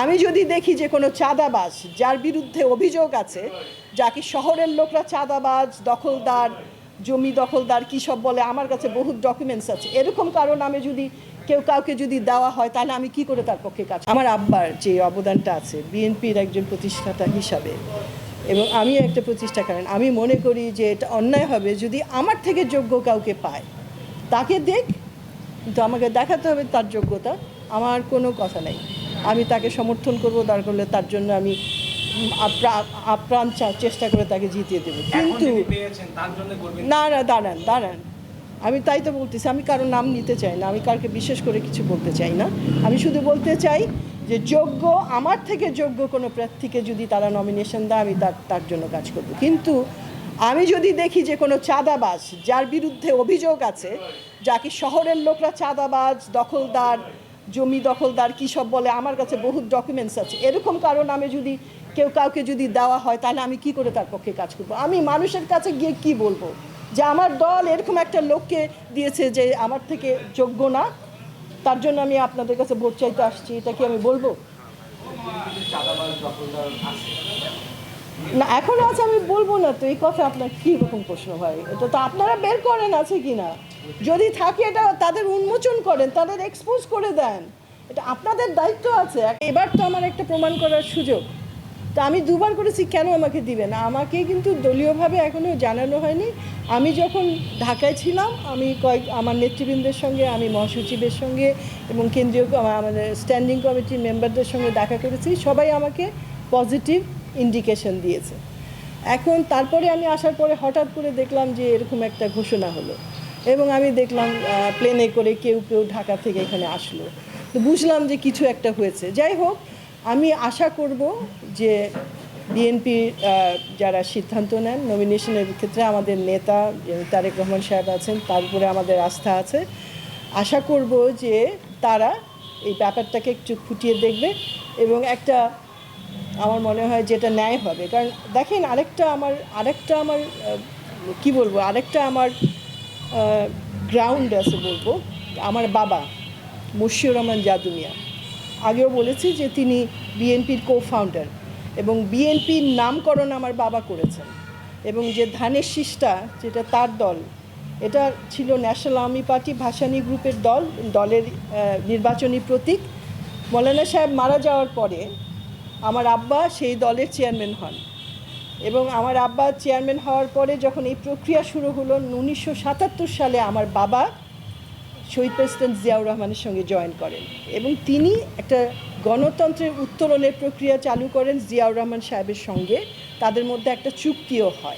আমি যদি দেখি যে কোনো চাঁদাবাজ যার বিরুদ্ধে অভিযোগ আছে যাকে শহরের লোকরা চাঁদাবাজ, দখলদার, জমি দখলদার, কী সব বলে, আমার কাছে বহু ডকুমেন্টস আছে। এরকম কারণ আমি যদি কেউ কাউকে যদি দেওয়া হয়, তাহলে আমি কি করে তার পক্ষে কাজ আমার আব্বার যে অবদানটা আছে, বিএনপির একজন প্রতিষ্ঠাতা হিসাবে, এবং আমিও একটা প্রতিষ্ঠা করেন আমি মনে করি যে এটা অন্যায় হবে যদি আমার থেকে যোগ্য কাউকে পায়। তাকে দেখ, কিন্তু আমাকে দেখাতে হবে তার যোগ্যতা, আমার কোনো কথা নেই। আমি তাকে সমর্থন করব দরকার হলে তার জন্য আমি আপ্রা- আপ্রাণ চেষ্টা করে তাকে জিতিয়ে দেবো। কিন্তু না না দাঁড়ান দাঁড়ান। আমি তাই তো বলতেছি আমি কারোর নাম নিতে চাই না আমি কাউকে বিশেষ করে কিছু বলতে চাই না। আমি শুধু বলতে চাই যে যোগ্য আমার থেকে যোগ্য কোনো প্রার্থীকে যদি তারা নমিনেশন দেয় আমি তার তার জন্য কাজ করব। কিন্তু আমি যদি দেখি যে কোনো চাঁদাবাজ যার বিরুদ্ধে অভিযোগ আছে যাকে শহরের লোকরা চাঁদাবাজ দখলদার জমি দখলদার কী সব বলে? আমার কাছে বহু ডকুমেন্টস আছে। এরকম কারণ আমি যদি কেউ কাউকে যদি দেওয়া হয়, তাহলে আমি কি করে তার পক্ষে কাজ করব? আমি মানুষের কাছে গিয়ে কি বলব? যে আমার দল এরকম একটা লোককে দিয়েছে যে আমার থেকে যোগ্য না, তার জন্য আমি আপনাদের কাছে ভোট চাইতে আসছি। এটা কি আমি বলব? না, এখন আছে, আমি বলব না তো, এই কথা আপনার কী রকম প্রশ্ন হয় এটা তো আপনারা বের করেন আছে কি না যদি থাকে, এটা তাদের উন্মোচন করেন, তাদের এক্সপোজ করে দেন। এটা আপনাদের দায়িত্ব আছে। এবার তো আমার একটা প্রমাণ করার সুযোগ। তো আমি দুবার করেছি, কেন আমাকে দিবে না আমাকে কিন্তু দলীয়ভাবে এখনও জানানো হয়নি। আমি যখন ঢাকায় ছিলাম, আমি কয়েক, আমার নেতৃবৃন্দের সঙ্গে, আমি মহাসচিবের সঙ্গে এবং কেন্দ্রীয় আমাদের স্ট্যান্ডিং কমিটির মেম্বারদের সঙ্গে দেখা করেছি। সবাই আমাকে পজিটিভ ইন্ডিকেশন দিয়েছে। এখন তারপরে আমি আসার পরে হঠাৎ করে দেখলাম যে এরকম একটা ঘোষণা হলো। এবং আমি দেখলাম প্লেনে করে কেউ কেউ ঢাকা থেকে এখানে আসলো। তো বুঝলাম যে কিছু একটা হয়েছে। যাই হোক, আমি আশা করব যে বিএনপি যারা সিদ্ধান্ত নেন নমিনেশনের ক্ষেত্রে আমাদের নেতা তারেক রহমান সাহেব আছেন, তার উপরে আমাদের আস্থা আছে। আশা করব যে তারা এই ব্যাপারটাকে একটু খুঁটিয়ে দেখবে এবং একটা আমার মনে হয় যেটা ন্যায় হবে। কারণ দেখেন আরেকটা আমার আরেকটা আমার কি বলব, আরেকটা আমার গ্রাউন্ড আছে বলব, আমার বাবা মুশিউর রহমান জাদুমিয়া। আগেও বলেছি যে তিনি বিএনপির কো ফাউন্ডার এবং বিএনপির নামকরণ আমার বাবা করেছেন এবং যে ধানের শীষটা, যেটা তার দল, এটা ছিল ন্যাশনাল আর্মি পার্টি ভাসানী গ্রুপের দল, দলের নির্বাচনী প্রতীক। মৌলানা সাহেব মারা যাওয়ার পরে আমার আব্বা সেই দলের চেয়ারম্যান হন। এবং আমার আব্বা চেয়ারম্যান হওয়ার পরে যখন এই প্রক্রিয়া শুরু হলো, উনিশশো সাতাত্তর সালে আমার বাবা শহীদ প্রেসিডেন্ট জিয়াউর রহমানের সঙ্গে জয়েন করেন এবং তিনি একটা গণতন্ত্রের উত্তরণের প্রক্রিয়া চালু করেন জিয়াউর রহমান সাহেবের সঙ্গে। তাদের মধ্যে একটা চুক্তিও হয়।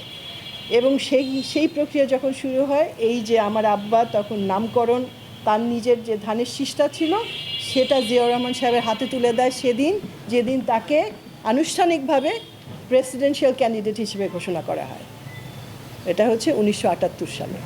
এবং সেই সেই প্রক্রিয়া যখন শুরু হয়, এই যে আমার আব্বা তখন নামকরণ, তার নিজের যে ধানের শিষ্টা ছিল সেটা জিয়াউর রহমান সাহেবের হাতে তুলে দেয় সেদিন, যেদিন তাকে আনুষ্ঠানিকভাবে প্রেসিডেন্সিয়াল ক্যান্ডিডেট হিসেবে ঘোষণা করা হয়। এটা হচ্ছে উনিশশো আটাত্তর সালে।